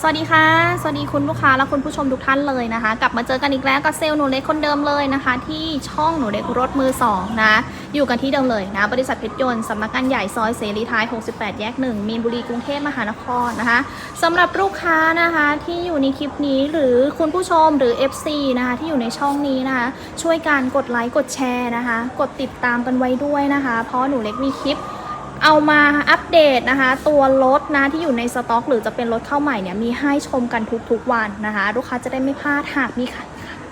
สวัสดีค่ะ สวัสดีคุณลูกค้าและคุณผู้ชมทุกท่านเลยนะคะ กลับมาเจอกันอีกแล้วกับเซลล์หนูเล็กคนเดิมเลยนะคะ ที่ช่องหนูเล็กรถมือสองนะอยู่กันที่เดิมเลยนะบริษัทเพชรยนต์สำนักงานใหญ่ซอยเสรีไทย 68 แยก 1 มีนบุรีกรุงเทพมหานครนะคะสำหรับลูกค้านะคะที่อยู่ในคลิปนี้หรือคุณผู้ชมหรือ FC นะคะที่อยู่ในช่องนี้นะคะช่วยการกดไลค์กดแชร์นะคะ กดติดตามกันไว้ด้วยนะคะ เพราะหนูเล็กมีคลิป เอามาอัปเดตนะคะ ตัวรถนะที่อยู่ในสต็อก หรือจะเป็นรถเข้าใหม่เนี่ยมีให้ชมกันทุกๆวันนะคะ ลูกค้าจะได้ไม่พลาดหากมีค่ะ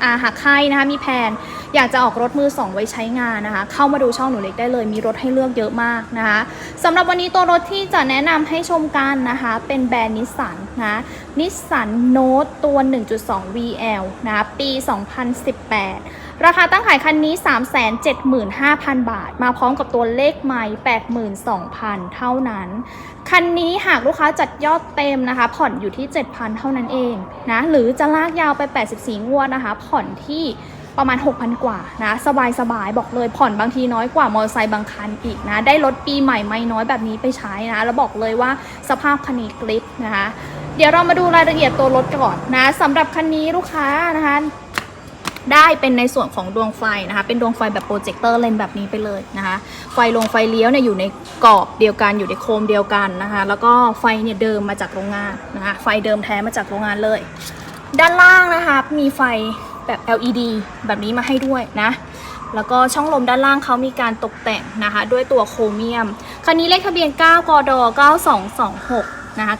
อ่าหากใครนะคะมีแผนอยากจะออกรถมือสองไว้ใช้งานนะคะ เข้ามาดูช่องหนูเล็กได้เลยมีรถให้เลือกเยอะมากนะคะสำหรับวันนี้ตัวรถที่จะแนะนำให้ชมกันนะคะ เป็นแบรนด์นิสสันนะนิสสันโนตตัว 1.2 VL นะปี 2018 ราคาตั้งขายคันนี้ 375,000 บาท มาพร้อมกับตัวเลขใหม่ 82,000 เท่านั้น คันนี้หากลูกค้าจัดยอดเต็มนะคะ ผ่อนอยู่ที่ 7,000 เท่านั้นเองนะ หรือจะลากยาวไป 84 งวดนะคะ ผ่อนที่ประมาณ 6,000 กว่านะ สบายสบายบอกเลยผ่อนบางทีน้อยกว่ามอเตอร์ไซค์บางคันอีกนะ ได้รถปีใหม่ไม่น้อยแบบนี้ไปใช้นะ แล้วบอกเลยว่าสภาพคันนี้กลิปนะคะ เดี๋ยวเรามาดูรายละเอียดตัวรถก่อนนะสำหรับคันนี้ลูกค้านะคะ ได้เป็นในส่วนของดวงไฟนะคะ เป็นดวงไฟแบบโปรเจคเตอร์เลนแบบนี้ไปเลยนะคะ ไฟลงไฟเลี้ยวเนี่ยอยู่ในกรอบเดียวกันอยู่ในโคมเดียวกันนะคะ แล้วก็ไฟเนี่ยเดิมมาจากโรงงานนะคะ ไฟเดิมแท้มาจากโรงงานเลย ด้านล่างนะคะมีไฟแบบ LED แบบนี้มาให้ด้วยนะ แล้วก็ช่องลมด้านล่างเขามีการตกแต่งนะคะ ด้วยตัวโครเมียม คันนี้เลขทะเบียน 9 กด 9226 นะคะ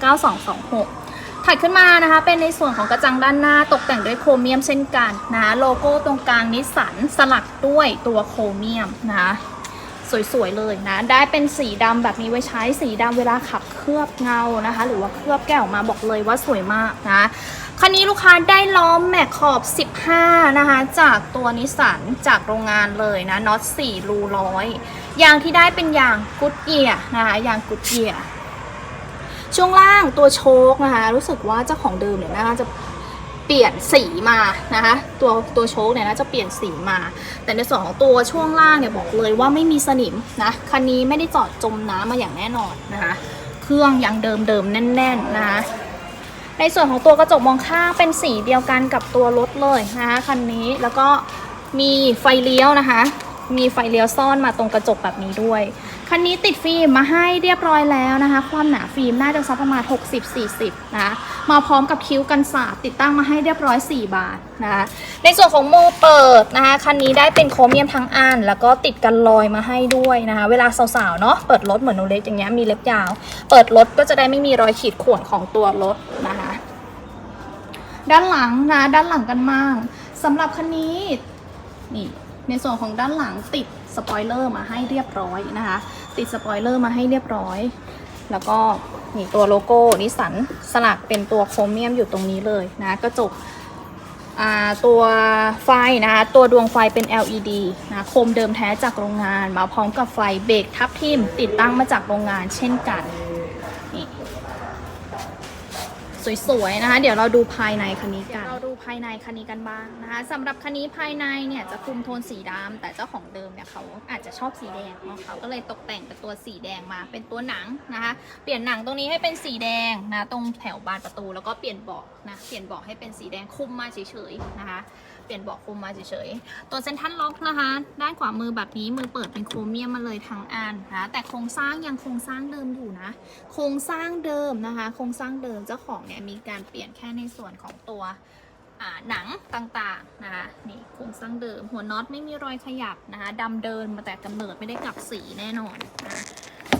9226 ถัดขึ้นมานะคะ เป็นในส่วนของกระจังด้านหน้าตกแต่งด้วยโครเมียมเช่นกันนะโลโก้ตรงกลางนิสสันสลักด้วยตัวโครเมียมนะสวยๆเลยนะ ได้เป็นสีดำแบบนี้ไว้ใช้สีดำเวลาขับเคลือบเงานะคะ หรือว่าเคลือบแก้วมาบอกเลยว่าสวยมากนะคันนี้ลูกค้าได้ล้อมแม็กขอบ 15 นะคะ จากตัวนิสสันจากโรงงานเลยนะน็อต4รูร้อยยางที่ได้เป็นยางกุดเกียร์นะคะยางกุดเกียร์ ช่วงล่างตัวโชคนะคะ รู้สึกว่าเจ้าของเดิมเนี่ยน่าจะเปลี่ยนสีมานะคะตัวตัวโชคเนี่ยน่าจะเปลี่ยนสีมา แต่ในส่วนของตัวช่วงล่างเนี่ยบอกเลยว่าไม่มีสนิมนะคันนี้ไม่ได้จอดจมน้ำมาอย่างแน่นอนนะคะเครื่องยังเดิมเดิมแน่น ๆนะคะในส่วนของตัวกระจกมองข้างเป็นสีเดียวกันกับตัวรถเลยนะคะคันนี้แล้วก็มีไฟเลี้ยวนะคะ มีไฟเลี้ยวซ่อนมาตรงกระจกแบบนี้ด้วย คันนี้ติดฟิล์มมาให้เรียบร้อยแล้วนะคะ ความหนาฟิล์มน่าจะสักประมาณ 60-40นะคะมาพร้อมกับคิ้วกันสาดติดตั้งมาให้เรียบร้อย 4 บาทนะคะ ในส่วนของโมเปิดนะคะ คันนี้ได้เป็นโครเมียมทั้งอัน แล้วก็ติดกันรอยมาให้ด้วยนะคะ เวลาสาวๆ เนาะเปิดรถเหมือนโนเล็กอย่างเงี้ย มีเล็บยาว เปิดรถก็จะได้ไม่มีรอยขีดข่วนของตัวรถนะคะ ด้านหลังนะ ด้านหลังกันมากสำหรับคันนี้นี่ ในส่วนของด้านหลังติดสปอยเลอร์มาให้เรียบร้อยนะคะ ติดสปอยเลอร์มาให้เรียบร้อย แล้วก็นี่ตัวโลโก้นิสันสลักเป็นตัวโครเมียมอยู่ตรงนี้เลยนะกระจกตัวไฟนะคะตัวดวงไฟเป็น LED นะโคมเดิมแท้จากโรงงาน มาพร้อมกับไฟเบรกทับทิมติดตั้งมาจากโรงงานเช่นกันนี่สวยๆนะคะ เดี๋ยวเราดูภายในคันนี้กัน ภายในคันนี้กันบ้างนะคะสำหรับคันนี้ภายในเนี่ยจะคุมโทนสีดำแต่เจ้าของเดิมเนี่ยเขาอาจจะชอบสีแดงเนาะเขาก็เลยตกแต่งเป็นตัวสีแดงมาเป็นตัวหนังนะคะเปลี่ยนหนังตรงนี้ให้เป็นสีแดงนะตรงแถวบานประตูแล้วก็เปลี่ยนเบาะนะเปลี่ยนเบาะให้เป็นสีแดงคุมมาเฉยๆนะคะเปลี่ยนเบาะคุมมาเฉยๆตัวเซนทรัลล็อกนะคะ ด้านขวามือแบบนี้มือเปิดเป็นโครเมียมมาเลยทั้งอันนะแต่โครงสร้างยังโครงสร้างเดิมอยู่นะ โครงสร้างเดิมนะคะ โครงสร้างเดิมเจ้าของเนี่ยมีการเปลี่ยนแค่ในส่วนของตัว หนังต่างๆนะคะนี่โครงสร้างเดิม หัวน็อตไม่มีรอยขยับนะคะดำเดินมาแต่กำเนิดไม่ได้กลับสีแน่นอนนะ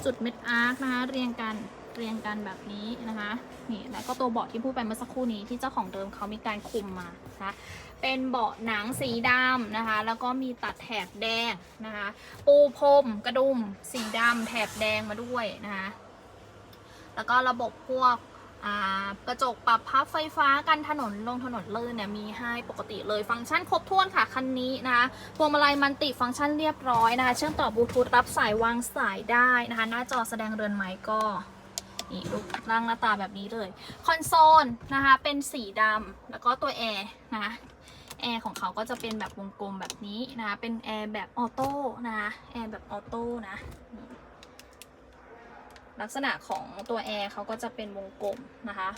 จุดเม็ดอาร์คนะคะเรียงกันเรียงกันแบบนี้นะคะนี่แล้วก็ตัวเบาะที่พูดไปเมื่อสักครู่นี้ที่เจ้าของเดิมเขามีการคุมมานะคะเป็นเบาะหนังสีดำนะคะ แล้วก็มีตัดแถบแดงนะคะ ปูพรมกระดุมสีดำแถบแดงมาด้วยนะคะแล้วก็ระบบพวก กระจกปรับพับไฟฟ้ากันถนนลงถนนลื่นเนี่ยมีให้ปกติเลยฟังก์ชันครบถ้วนค่ะคันนี้นะคะพวงมาลัยมันติฟังก์ชันเรียบร้อยนะคะเชื่อมต่อบลูทูธรับสายวางสายได้นะคะหน้าจอแสดงเรือนไม้ก็นี่รูปร่างหน้าตาแบบนี้เลย คอนโซลนะคะเป็นสีดำแล้วก็ตัวแอร์นะคะแอร์ของเขาก็จะเป็นแบบวงกลมแบบนี้นะคะเป็นแอร์แบบออโต้นะคะแอร์แบบออโต้นะ ลักษณะของตัวแอร์เขาก็จะเป็นวงกลมนะคะ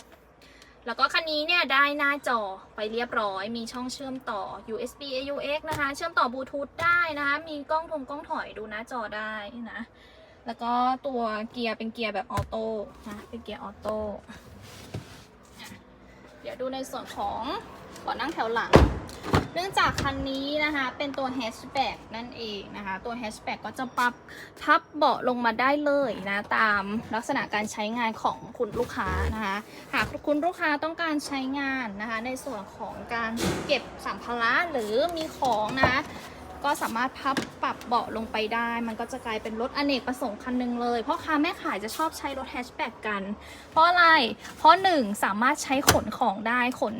แล้วก็คันนี้เนี่ยได้หน้าจอไปเรียบร้อย มีช่องเชื่อมต่อ USB AUX นะคะ เชื่อมต่อบลูทูธได้นะคะ มีกล้องทงกล้องถอยดูหน้าจอได้นะ แล้วก็ตัวเกียร์เป็นเกียร์แบบออโต้นะ เป็นเกียร์ออโต้ เดี๋ยวดูในส่วนของเบาะนั่งแถวหลัง เนื่องจากคันนี้นะคะเป็นตัวแฮชแบ็กนั่นเองนะคะ ตัวแฮชแบ็กก็จะปรับพับเบาะลงมาได้เลยนะตามลักษณะการใช้งานของคุณลูกค้านะคะหากคุณลูกค้าต้องการใช้งานนะคะในส่วนของการเก็บสัมภาระหรือมีของนะก็สามารถพับปรับเบาะลงไปได้ มันก็จะกลายเป็นรถอเนกประสงค์คันหนึ่งเลย เพราะค้าแม่ขายจะชอบใช้รถแฮชแบ็กกัน เพราะอะไร เพราะหนึ่งสามารถใช้ขนของได้ขน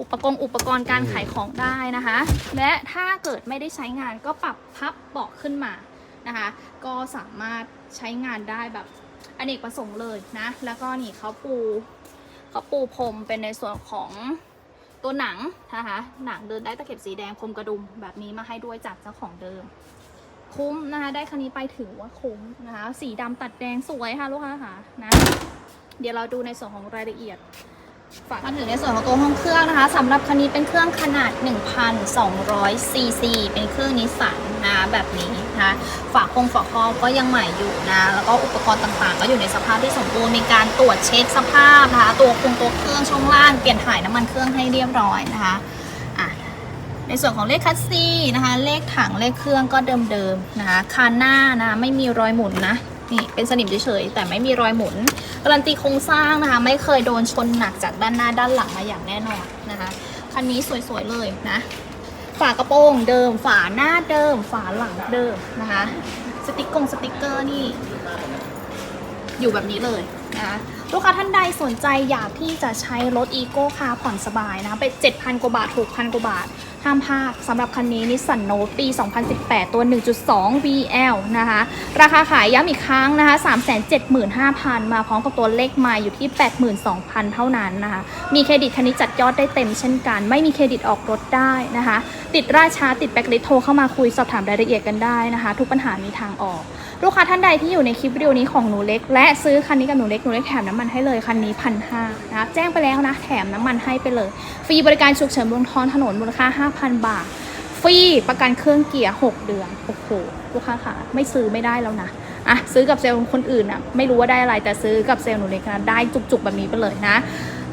อุปกรณ์อุปกรณ์การขายของได้นะคะ และถ้าเกิดไม่ได้ใช้งานก็ปรับพับเบาะขึ้นมานะคะ ก็สามารถใช้งานได้แบบอเนกประสงค์เลยนะ แล้วก็นี่เขาปูเขาปูพรมเป็นในส่วนของตัวหนังนะคะ หนังเดินได้ตะเข็บสีแดงพรมกระดุมแบบนี้มาให้ด้วยจากเจ้าของเดิม คุ้มนะคะ ได้คันนี้ไปถือว่าคุ้มนะคะ สีดำตัดแดงสวยค่ะลูกค้าค่ะนะ เดี๋ยวเราดูในส่วนของรายละเอียด ฝากมาถึงในส่วนของตัวห้องเครื่องนะคะสำหรับคันนี้เป็นเครื่องขนาด 1,200 ซีซี เป็นเครื่องนิสสันนะแบบนี้นะฝาคงฝาครอบก็ยังใหม่อยู่นะแล้วก็อุปกรณ์ต่างๆ ก็อยู่ในสภาพที่สมบูรณ์มีการตรวจเช็คสภาพนะคะตัวคงตัวเครื่องช่วงล่างเปลี่ยนถ่ายน้ำมันเครื่องให้เรียบร้อยนะคะในส่วนของเลขคัสซี่นะคะ เลขถังเลขเครื่องก็เดิมๆนะคะคานหน้านะไม่มีรอยหมุนนะ นี่เป็นสนิมเฉยๆแต่ไม่มีรอยหมุนการันตีโครงสร้างนะคะ ไม่เคยโดนชนหนักจากด้านหน้าด้านหลังมาอย่างแน่นอนนะคะคันนี้สวยๆเลยนะฝากระโปรงเดิม ฝาหน้าเดิม ฝาหลังเดิมนะคะ สติกกงสติกเกอร์นี่ อยู่แบบนี้เลยนะคะลูกค้าท่านใดสนใจอยากที่จะใช้รถอีโก้คาผ่อนสบายนะคะไป 7,000 กว่าบาท 6,000 กว่าบาท ห้ามพลาดสำหรับคันนี้นิสสันโนตปี 2018 ตัว 1.2 VL นะคะ ราคาขายย้ำอีกครั้งนะคะ 375,000 มาพร้อมกับตัวเลขไมาอยู่ที่ 82,000 เท่านั้นนะคะ มีเครดิตคันนี้จัดยอดได้เต็มเช่นกัน ไม่มีเครดิตออกรถได้นะคะ ติดราชาติดแบ็คลิสโทรเข้ามาคุยสอบถามรายละเอียดกันได้นะคะ ทุกปัญหามีทางออกลูกค้าท่านใดที่อยู่ในคลิปวิดีโอนี้ของหนูเล็ก และซื้อคันนี้กับหนูเล็กหนูเล็กแถมน้ำมันให้เลยคันนี้พันห้านะแจ้งไปแล้วนะแถมน้ำมันให้ไปเลย ฟรีบริการฉุกเฉินบนท้องถนนมูลค่า5,000 บาท ฟรีประกันเครื่องเกียร์ 6 เดือน โอ้โห ลูกค้าค่ะ ไม่ซื้อไม่ได้แล้วนะอะซื้อกับเซลล์คนอื่นอะไม่รู้ว่าได้อะไรแต่ซื้อกับเซลล์หนูเล็กนะได้จุกๆ แบบนี้ไปเลยนะ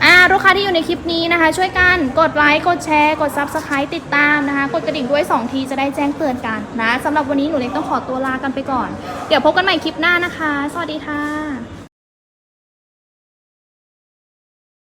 อ่าลูกค้าที่อยู่ในคลิปนี้นะคะ ช่วยกันกดไลค์กดแชร์ กด Subscribe ติดตามนะคะ กดกระดิ่งด้วย 2 ทีจะได้แจ้งเตือนกันนะสำหรับวันนี้หนูเล็กต้องขอตัวลากันไปก่อน เดี๋ยวพบกันใหม่คลิปหน้านะคะ สวัสดีค่ะ